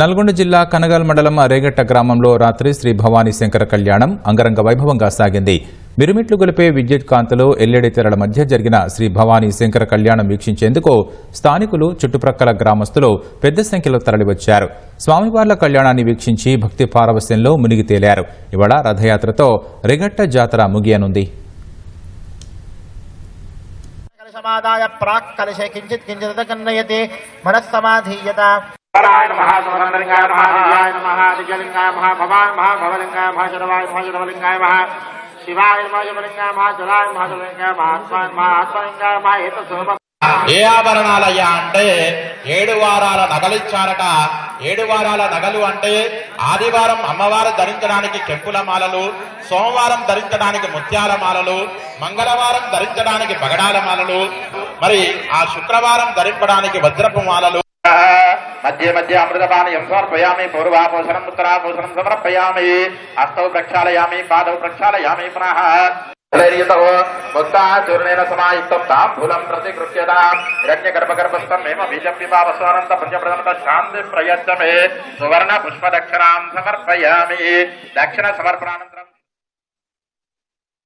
నల్గొండ జిల్లా కనగల్ మండలం రేగట్ట గ్రామంలో రాత్రి శ్రీ భవానీ శంకర కళ్యాణం అంగరంగ వైభవంగా సాగింది. మిరుమిట్లు గొలిపే విద్యుత్ కాంతులు ఎల్లెడి తెరల మధ్య జరిగిన శ్రీ భవానీ శంకర కళ్యాణం వీక్షించేందుకు స్థానికులు చుట్టుప్రక్కల గ్రామస్తులు పెద్ద సంఖ్యలో తరలివచ్చారు. స్వామివార్ల కళ్యాణాన్ని వీక్షించి భక్తి పారవస్యంలో మునిగి తేలారు. ఇవాళ రథయాత్రతో రేగట్ట జాతర ముగియనుంది. ప్రాక్ కించిత్ కించిత్ మనస్సమాధీయత. నారాయణ మహాసుమరంగలింగాయ మహాదివ్యాయ నమః దివ్యలింగాయ మహా భవాన్ మహా భవలింగాయ మహా శివాయ మహా శివలింగాయ మహా జలాయ మహా జలలింగాయ మహాత్మాయ మహాత్మలింగాయ మహా ఏత శోభ ఏ ఆభరణాలయ్యా అంటే ఏడు వారాల నగలిచ్చారట ఏడు వారాల నగలు అంటే ఆదివారం అమ్మవారు ధరించడానికి కెంపుల మాలలు సోమవారం ధరించడానికి ముత్యాల మాలలు మంగళవారం ధరించడానికి పగడాల మాలలు మరి ఆ శుక్రవారం ధరించడానికి వజ్రపు మాలలు. మధ్య మధ్య అమృతపానయం సమర్పయామి పూర్వాభూషణం ఉత్తరాభూషణం సమర్పయామి అష్టౌ ప్రక్షాళయామి పాదౌ ప్రక్షాళయామి పునః. తో ముక్తాచూర్ణేన సమాయుక్తం తాంబూలం ప్రతిగృహ్యత హిరణ్యగర్భగర్భస్థం మేమ బీజం పిబావస్వానంత పంచప్రదంత శాంతి ప్రయత్నమే. సువర్ణ పుష్పదక్షిణాం సమర్పయామి. దక్షిణ సమర్పణానంతరం